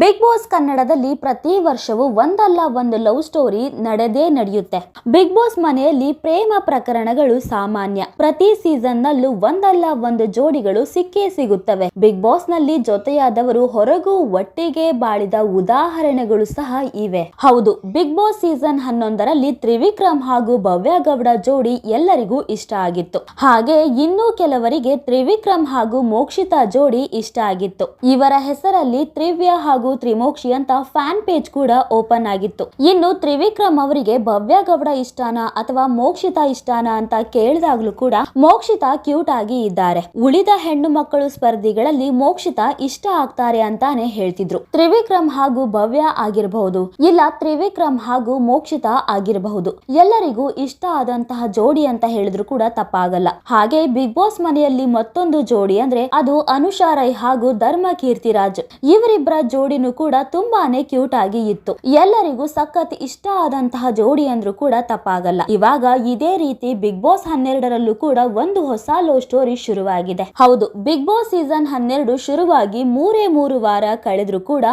Big boss ಕನ್ನಡದಲ್ಲಿ ಪ್ರತಿ ವರ್ಷವೂ ಒಂದಲ್ಲ ಒಂದು ಲವ್ ಸ್ಟೋರಿ ನಡೆದೇ ನಡೆಯುತ್ತೆ. ಬಿಗ್ ಬಾಸ್ ಮನೆಯಲ್ಲಿ ಪ್ರೇಮ ಪ್ರಕರಣಗಳು ಸಾಮಾನ್ಯ. ಪ್ರತಿ ಸೀಸನ್ ನಲ್ಲೂ ಒಂದಲ್ಲ ಒಂದು ಜೋಡಿಗಳು ಸಿಕ್ಕೇ ಸಿಗುತ್ತವೆ. ಬಿಗ್ ಬಾಸ್ನಲ್ಲಿ ಜೊತೆಯಾದವರು ಹೊರಗೂ ಒಟ್ಟಿಗೆ ಬಾಳಿದ ಉದಾಹರಣೆಗಳು ಸಹ ಇವೆ. ಹೌದು, ಬಿಗ್ ಬಾಸ್ ಸೀಸನ್ ಹನ್ನೊಂದರಲ್ಲಿ ತ್ರಿವಿಕ್ರಮ್ ಹಾಗೂ ಭವ್ಯ ಗೌಡ ಜೋಡಿ ಎಲ್ಲರಿಗೂ ಇಷ್ಟ ಆಗಿತ್ತು. ಹಾಗೆ ಇನ್ನೂ ಕೆಲವರಿಗೆ ತ್ರಿವಿಕ್ರಮ್ ಹಾಗೂ ಮೋಕ್ಷಿತಾ ಜೋಡಿ ಇಷ್ಟ ಆಗಿತ್ತು. ಇವರ ಹೆಸರಲ್ಲಿ ತ್ರಿವ್ಯ ಹಾಗೂ ತ್ರಿಮೋಕ್ಷಿ ಅಂತ ಫ್ಯಾನ್ ಪೇಜ್ ಕೂಡ ಓಪನ್ ಆಗಿತ್ತು. ಇನ್ನು ತ್ರಿವಿಕ್ರಮ್ ಅವರಿಗೆ ಭವ್ಯ ಗೌಡ ಇಷ್ಟಾನ ಅಥವಾ ಮೋಕ್ಷಿತಾ ಇಷ್ಟಾನ ಅಂತ ಕೇಳಿದಾಗ್ಲೂ ಕೂಡ ಮೋಕ್ಷಿತ ಕ್ಯೂಟ್ ಆಗಿ ಇದ್ದಾರೆ. ಉಳಿದ ಹೆಣ್ಣು ಮಕ್ಕಳು ಸ್ಪರ್ಧಿಗಳಲ್ಲಿ ಮೋಕ್ಷಿತ ಇಷ್ಟ ಆಗ್ತಾರೆ ಅಂತಾನೆ ಹೇಳ್ತಿದ್ರು. ತ್ರಿವಿಕ್ರಮ್ ಹಾಗೂ ಭವ್ಯ ಆಗಿರಬಹುದು, ಇಲ್ಲ ತ್ರಿವಿಕ್ರಮ್ ಹಾಗೂ ಮೋಕ್ಷಿತಾ ಆಗಿರಬಹುದು. ಎಲ್ಲರಿಗೂ ಇಷ್ಟ ಆದಂತಹ ಜೋಡಿ ಅಂತ ಹೇಳಿದ್ರು ಕೂಡ ತಪ್ಪಾಗಲ್ಲ. ಹಾಗೆ ಬಿಗ್ ಬಾಸ್ ಮನೆಯಲ್ಲಿ ಮತ್ತೊಂದು ಜೋಡಿ ಅಂದ್ರೆ ಅದು ಅನುಷಾ ರೈ ಹಾಗೂ ಧರ್ಮ ಕೀರ್ತಿರಾಜ್ ಇವರಿಬ್ಬರ ಜೋಡಿನೂ ಕೂಡ ತುಂಬಾನೇ ಕ್ಯೂಟ್ ಆಗಿ ಇತ್ತು. ಎಲ್ಲರಿಗೂ ಸಖತ್ ಇಷ್ಟ ಆದಂತಹ ಜೋಡಿ ಅಂದ್ರೂ ಕೂಡ ತಪ್ಪಾಗಲ್ಲ. ಇವಾಗ ಇದೇ ರೀತಿ ಬಿಗ್ ಬಾಸ್ ಹನ್ನೆರಡರಲ್ಲೂ ಕೂಡ ಒಂದು ಹೊಸ ಲವ್ ಸ್ಟೋರಿ ಶುರುವಾಗಿದೆ. ಹೌದು ಬಿಗ್ ಬಾಸ್ ಸೀಸನ್ ಹನ್ನೆರಡು ಶುರುವಾಗಿ ಮೂರೇ ಮೂರು ವಾರ ಕಳೆದ್ರು ಕೂಡ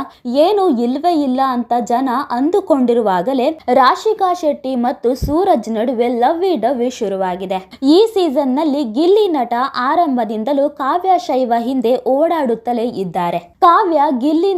ಏನು ಇಲ್ವೇ ಇಲ್ಲ ಅಂತ ಜನ ಅಂದುಕೊಂಡಿರುವಾಗಲೇ ರಾಶಿಕಾ ಶೆಟ್ಟಿ ಮತ್ತು ಸೂರಜ್ ನಡುವೆ ಲವ್ ಡವ್ವಿ ಶುರುವಾಗಿದೆ. ಈ ಸೀಸನ್ನಲ್ಲಿ ಗಿಲ್ಲಿ ನಟ ಆರಂಭದಿಂದಲೂ ಕಾವ್ಯ ಶೈವ ಹಿಂದೆ ಓಡಾಡುತ್ತಲೇ ಇದ್ದಾರೆ. ಕಾವ್ಯ ಗಿಲ್ಲಿ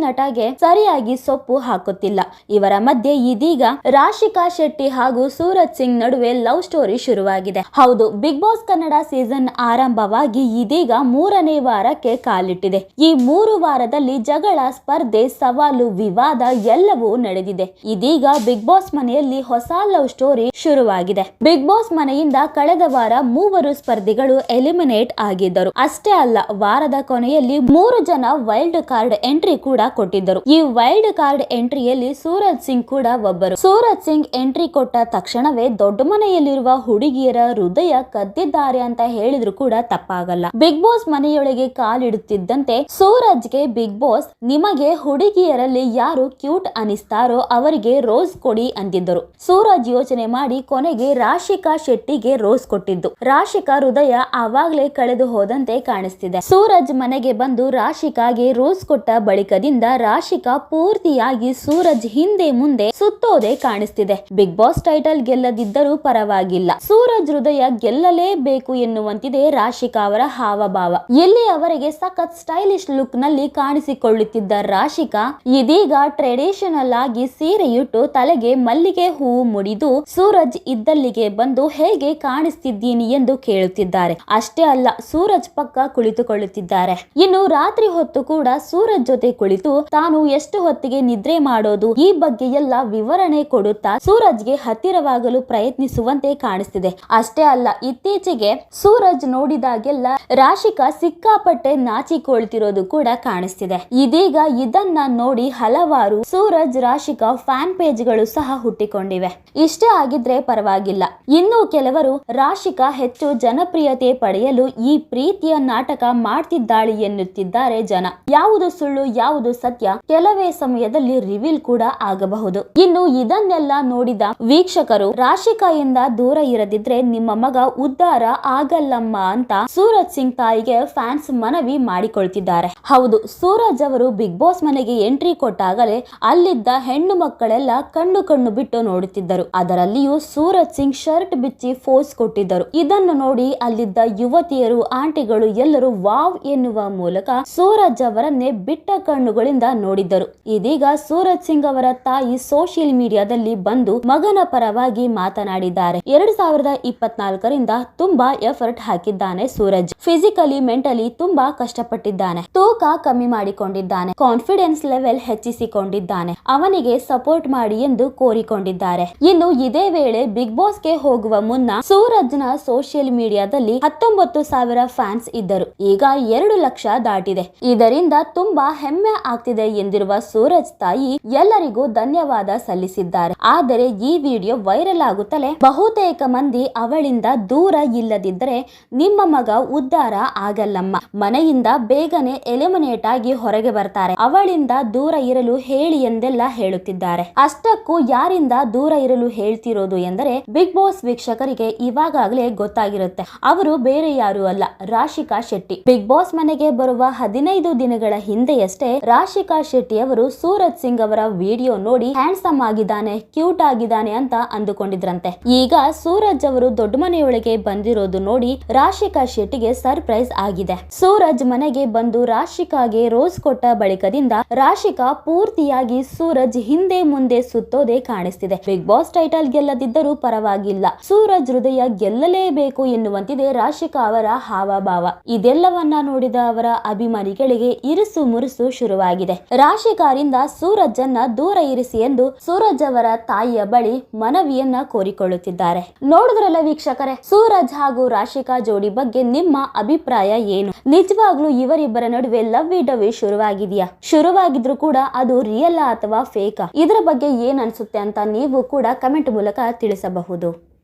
ಸರಿಯಾಗಿ ಸೊಪ್ಪು ಹಾಕುತ್ತಿಲ್ಲ. ಇವರ ಮಧ್ಯೆ ಇದೀಗ ರಾಶಿಕಾ ಶೆಟ್ಟಿ ಹಾಗೂ ಸೂರಜ್ ಸಿಂಗ್ ನಡುವೆ ಲವ್ ಸ್ಟೋರಿ ಶುರುವಾಗಿದೆ. ಹೌದು, ಬಿಗ್ ಬಾಸ್ ಕನ್ನಡ ಸೀಸನ್ ಆರಂಭವಾಗಿ ಇದೀಗ ಮೂರನೇ ವಾರಕ್ಕೆ ಕಾಲಿಟ್ಟಿದೆ. ಈ ಮೂರು ವಾರದಲ್ಲಿ ಜಗಳ, ಸ್ಪರ್ಧೆ, ಸವಾಲು, ವಿವಾದ ಎಲ್ಲವೂ ನಡೆದಿದೆ. ಇದೀಗ ಬಿಗ್ ಬಾಸ್ ಮನೆಯಲ್ಲಿ ಹೊಸ ಲವ್ ಸ್ಟೋರಿ ಶುರುವಾಗಿದೆ. ಬಿಗ್ ಬಾಸ್ ಮನೆಯಿಂದ ಕಳೆದ ವಾರ ಮೂವರು ಸ್ಪರ್ಧಿಗಳು ಎಲಿಮಿನೇಟ್ ಆಗಿದ್ದರು. ಅಷ್ಟೇ ಅಲ್ಲ, ವಾರದ ಕೊನೆಯಲ್ಲಿ ಮೂರು ಜನ ವೈಲ್ಡ್ ಕಾರ್ಡ್ ಎಂಟ್ರಿ ಕೂಡ ಕೊಟ್ಟಿದ್ದರು. ಈ ವೈಲ್ಡ್ ಕಾರ್ಡ್ ಎಂಟ್ರಿಯಲ್ಲಿ ಸೂರಜ್ ಸಿಂಗ್ ಕೂಡ ಒಬ್ಬರು. ಸೂರಜ್ ಸಿಂಗ್ ಎಂಟ್ರಿ ಕೊಟ್ಟ ತಕ್ಷಣವೇ ದೊಡ್ಡ ಮನೆಯಲ್ಲಿರುವ ಹುಡುಗಿಯರ ಹೃದಯ ಕದ್ದಿದ್ದಾರೆ ಅಂತ ಹೇಳಿದ್ರು ಕೂಡ ತಪ್ಪಾಗಲ್ಲ. ಬಿಗ್ ಬಾಸ್ ಮನೆಯೊಳಗೆ ಕಾಲಿಡುತ್ತಿದ್ದಂತೆ ಸೂರಜ್ಗೆ ಬಿಗ್ ಬಾಸ್ ನಿಮಗೆ ಹುಡುಗಿಯರಲ್ಲಿ ಯಾರು ಕ್ಯೂಟ್ ಅನಿಸ್ತಾರೋ ಅವರಿಗೆ ರೋಸ್ ಕೊಡಿ ಅಂದಿದ್ದರು. ಸೂರಜ್ ಯೋಚನೆ ಮಾಡಿ ಕೊನೆಗೆ ರಾಶಿಕಾ ಶೆಟ್ಟಿಗೆ ರೋಸ್ ಕೊಟ್ಟಿದ್ದು. ರಾಶಿಕಾ ಹೃದಯ ಆವಾಗಲೇ ಕಳೆದು ಹೋದಂತೆ ಕಾಣಿಸ್ತಿದೆ. ಸೂರಜ್ ಮನೆಗೆ ಬಂದು ರಾಶಿಕಾಗೆ ರೋಸ್ ಕೊಟ್ಟ ಬಳಿಕದಿಂದ ರಾಶಿಕಾ ಪೂರ್ತಿಯಾಗಿ ಸೂರಜ್ ಹಿಂದೆ ಮುಂದೆ ಸುತ್ತೋದೆ ಕಾಣಿಸ್ತಿದೆ. ಬಿಗ್ ಬಾಸ್ ಟೈಟಲ್ ಗೆಲ್ಲದಿದ್ದರೂ ಪರವಾಗಿಲ್ಲ. ಸೂರಜ್ ಹೃದಯ ಗೆಲ್ಲಲೇಬೇಕು ಎನ್ನುವಂತಿದೆ ರಾಶಿಕಾ ಅವರ ಹಾವಭಾವ. ಎಲ್ಲಿಯವರೆಗೆ ಸಖತ್ ಸ್ಟೈಲಿಶ್ ಲುಕ್ನಲ್ಲಿ ಕಾಣಿಸಿಕೊಳ್ಳುತ್ತಿದ್ದ ರಾಶಿಕಾ, ಇದೀಗ ಟ್ರೆಡಿಷನಲ್ ಆಗಿ ಸೀರೆಯುಟ್ಟು ತಲೆಗೆ ಮಲ್ಲಿಗೆ ಹೂವು ಮುಡಿದು ಸೂರಜ್ ಇದ್ದಲ್ಲಿಗೆ ಬಂದು ಹೇಗೆ ಕಾಣಿಸ್ತಿದ್ದೀನಿ ಎಂದು ಕೇಳುತ್ತಿದ್ದಾರೆ. ಅಷ್ಟೇ ಅಲ್ಲ, ಸೂರಜ್ ಪಕ್ಕ ಕುಳಿತುಕೊಳ್ಳುತ್ತಿದ್ದಾರೆ. ಇನ್ನು ರಾತ್ರಿ ಹೊತ್ತು ಕೂಡ ಸೂರಜ್ ಜೊತೆ ಕುಳಿತು ತಾನು ಎಷ್ಟು ಹೊತ್ತಿಗೆ ನಿದ್ರೆ ಮಾಡೋದು? ಈ ಬಗ್ಗೆ ಎಲ್ಲ ವಿವರಣೆ ಕೊಡುತ್ತಾ ಸೂರಜ್ಗೆ ಹತ್ತಿರವಾಗಲು ಪ್ರಯತ್ನಿಸುವಂತೆ ಕಾಣಿಸ್ತಿದೆ. ಅಷ್ಟೇ ಅಲ್ಲ, ಇತ್ತೀಚೆಗೆ ಸೂರಜ್ ನೋಡಿದಾಗೆಲ್ಲ ರಾಶಿಕಾ ಸಿಕ್ಕಾಪಟ್ಟೆ ನಾಚಿಕೊಳ್ತಿರೋದು ಕೂಡ ಕಾಣಿಸ್ತಿದೆ. ಇದೀಗ ಇದನ್ನ ನೋಡಿ ಹಲವಾರು ಸೂರಜ್ ರಾಶಿಕಾ ಫ್ಯಾನ್ ಪೇಜ್ಗಳು ಸಹ ಹುಟ್ಟಿಕೊಂಡಿವೆ. ಇಷ್ಟೇ ಆಗಿದ್ರೆ ಪರವಾಗಿಲ್ಲ. ಇನ್ನು ಕೆಲವರು ರಾಶಿಕಾ ಹೆಚ್ಚು ಜನಪ್ರಿಯತೆ ಪಡೆಯಲು ಈ ಪ್ರೀತಿಯ ನಾಟಕ ಮಾಡ್ತಿದ್ದಾಳೆ ಎನ್ನುತ್ತಿದ್ದಾರೆ ಜನ. ಯಾವುದು ಸುಳ್ಳು, ಯಾವುದು ಸತ್ಯ ಕೆಲವೇ ಸಮಯದಲ್ಲಿ ರಿವೀಲ್ ಕೂಡ ಆಗಬಹುದು. ಇನ್ನು ಇದನ್ನೆಲ್ಲ ನೋಡಿದ ವೀಕ್ಷಕರು, ರಾಶಿಕಾಯಿಂದ ದೂರ ಇರದಿದ್ರೆ ನಿಮ್ಮ ಮಗ ಉದ್ಧಾರ ಆಗಲ್ಲಮ್ಮ ಅಂತ ಸೂರಜ್ ಸಿಂಗ್ ತಾಯಿಗೆ ಫ್ಯಾನ್ಸ್ ಮನವಿ ಮಾಡಿಕೊಳ್ತಿದ್ದಾರೆ. ಹೌದು, ಸೂರಜ್ ಅವರು ಬಿಗ್ ಬಾಸ್ ಮನೆಗೆ ಎಂಟ್ರಿ ಕೊಟ್ಟಾಗಲೇ ಅಲ್ಲಿದ್ದ ಹೆಣ್ಣು ಮಕ್ಕಳೆಲ್ಲ ಕಣ್ಣು ಕಣ್ಣು ಬಿಟ್ಟು ನೋಡುತ್ತಿದ್ದರು. ಅದರಲ್ಲಿಯೂ ಸೂರಜ್ ಸಿಂಗ್ ಶರ್ಟ್ ಬಿಚ್ಚಿ ಫೋಸ್ ಕೊಟ್ಟಿದ್ದರು. ಇದನ್ನು ನೋಡಿ ಅಲ್ಲಿದ್ದ ಯುವತಿಯರು, ಆಂಟಿಗಳು ಎಲ್ಲರೂ ವಾವ್ ಎನ್ನುವ ಮೂಲಕ ಸೂರಜ್ ಅವರನ್ನೇ ಬಿಟ್ಟ ಕಣ್ಣುಗಳಿಂದ ನೋಡಿದ್ದರು. ಇದೀಗ ಸೂರಜ್ ಸಿಂಗ್ ಅವರ ತಾಯಿ ಸೋಷಿಯಲ್ ಮೀಡಿಯಾದಲ್ಲಿ ಬಂದು ಮಗನ ಪರವಾಗಿ ಮಾತನಾಡಿದ್ದಾರೆ. ಎರಡ್ ಸಾವಿರದ ಇಪ್ಪತ್ನಾಲ್ಕರಿಂದ ತುಂಬಾ ಎಫರ್ಟ್ ಹಾಕಿದ್ದಾನೆ ಸೂರಜ್. ಫಿಸಿಕಲಿ, ಮೆಂಟಲಿ ತುಂಬಾ ಕಷ್ಟಪಟ್ಟಿದ್ದಾನೆ. ತೂಕ ಕಮ್ಮಿ ಮಾಡಿಕೊಂಡಿದ್ದಾನೆ. ಕಾನ್ಫಿಡೆನ್ಸ್ ಲೆವೆಲ್ ಹೆಚ್ಚಿಸಿಕೊಂಡಿದ್ದಾನೆ. ಅವನಿಗೆ ಸಪೋರ್ಟ್ ಮಾಡಿ ಎಂದು ಕೋರಿಕೊಂಡಿದ್ದಾರೆ. ಇನ್ನು ಇದೇ ವೇಳೆ ಬಿಗ್ ಬಾಸ್ಗೆ ಹೋಗುವ ಮುನ್ನ ಸೂರಜ್ನ ಸೋಷಿಯಲ್ ಮೀಡಿಯಾದಲ್ಲಿ ಹತ್ತೊಂಬತ್ತು ಸಾವಿರ ಫ್ಯಾನ್ಸ್ ಇದ್ದರು. ಈಗ ಎರಡು ಲಕ್ಷ ದಾಟಿದೆ. ಇದರಿಂದ ತುಂಬಾ ಹೆಮ್ಮೆ ಆಗ್ತಿದೆ ಎಂದಿರುವ ಸೂರಜ್ ತಾಯಿ ಎಲ್ಲರಿಗೂ ಧನ್ಯವಾದ ಸಲ್ಲಿಸಿದ್ದಾರೆ. ಆದರೆ ಈ ವಿಡಿಯೋ ವೈರಲ್ ಆಗುತ್ತಲೇ ಬಹುತೇಕ ಮಂದಿ ಅವಳಿಂದ ದೂರ ಇಲ್ಲದಿದ್ದರೆ ನಿಮ್ಮ ಮಗ ಉದ್ಧಾರ ಆಗಲ್ಲಮ್ಮ. ಮನೆಯಿಂದ ಬೇಗನೆ ಎಲಿಮಿನೇಟ್ ಆಗಿ ಹೊರಗೆ ಬರ್ತಾರೆ. ಅವಳಿಂದ ದೂರ ಇರಲು ಹೇಳಿ ಎಂದೆಲ್ಲ ಹೇಳುತ್ತಿದ್ದಾರೆ. ಅಷ್ಟಕ್ಕೂ ಯಾರಿಂದ ದೂರ ಇರಲು ಹೇಳ್ತಿರೋದು ಎಂದರೆ ಬಿಗ್ ಬಾಸ್ ವೀಕ್ಷಕರಿಗೆ ಇವಾಗಲೇ ಗೊತ್ತಾಗಿರುತ್ತೆ. ಅವರು ಬೇರೆ ಯಾರು ಅಲ್ಲ, ರಾಶಿಕಾ ಶೆಟ್ಟಿ. ಬಿಗ್ ಬಾಸ್ ಮನೆಗೆ ಬರುವ ಹದಿನೈದು ದಿನಗಳ ಹಿಂದೆಯಷ್ಟೇ ರಾಶಿಕಾ ರಾಶಿಕಾ ಶೆಟ್ಟಿ ಅವರು ಸೂರಜ್ ಸಿಂಗ್ ಅವರ ವಿಡಿಯೋ ನೋಡಿ ಹ್ಯಾಂಡ್ಸಮ್ ಆಗಿದ್ದಾನೆ, ಕ್ಯೂಟ್ ಆಗಿದ್ದಾನೆ ಅಂತ ಅಂದುಕೊಂಡಿದ್ರಂತೆ. ಈಗ ಸೂರಜ್ ಅವರು ದೊಡ್ಡ ಮನೆಯೊಳಗೆ ಬಂದಿರೋದು ನೋಡಿ ರಾಶಿಕಾ ಶೆಟ್ಟಿಗೆ ಸರ್ಪ್ರೈಸ್ ಆಗಿದೆ. ಸೂರಜ್ ಮನೆಗೆ ಬಂದು ರಾಶಿಕಾಗೆ ರೋಸ್ ಕೊಟ್ಟ ಬಳಿಕದಿಂದ ರಾಶಿಕಾ ಪೂರ್ತಿಯಾಗಿ ಸೂರಜ್ ಹಿಂದೆ ಮುಂದೆ ಸುತ್ತೋದೆ ಕಾಣಿಸ್ತಿದೆ. ಬಿಗ್ ಬಾಸ್ ಟೈಟಲ್ ಗೆಲ್ಲದಿದ್ದರೂ ಪರವಾಗಿಲ್ಲ. ಸೂರಜ್ ಹೃದಯ ಗೆಲ್ಲಲೇಬೇಕು ಎನ್ನುವಂತಿದೆ ರಾಶಿಕಾ ಅವರ ಹಾವಭಾವ. ಇದೆಲ್ಲವನ್ನ ನೋಡಿದ ಅವರ ಅಭಿಮಾನಿಗಳಿಗೆ ಇರುಸು ಮುರುಸು ಶುರುವಾಗಿದೆ. ರಾಶಿಕಾರಿಂದ ಸೂರಜ್ ಅನ್ನ ದೂರ ಇರಿಸಿ ಎಂದು ಸೂರಜ್ ಅವರ ತಾಯಿಯ ಬಳಿ ಮನವಿಯನ್ನ ಕೋರಿಕೊಳ್ಳುತ್ತಿದ್ದಾರೆ. ನೋಡಿದ್ರಲ್ಲ ವೀಕ್ಷಕರೇ, ಸೂರಜ್ ಹಾಗೂ ರಾಶಿಕಾ ಜೋಡಿ ಬಗ್ಗೆ ನಿಮ್ಮ ಅಭಿಪ್ರಾಯ ಏನು? ನಿಜವಾಗ್ಲೂ ಇವರಿಬ್ಬರ ನಡುವೆ ಲವ್ ಡವಿ ಶುರುವಾಗಿದೆಯಾ? ಶುರುವಾಗಿದ್ರು ಕೂಡ ಅದು ರಿಯಲ್ ಅಥವಾ ಫೇಕ್? ಇದರ ಬಗ್ಗೆ ಏನ್ ಅನ್ಸುತ್ತೆ ಅಂತ ನೀವು ಕೂಡ ಕಮೆಂಟ್ ಮೂಲಕ ತಿಳಿಸಬಹುದು.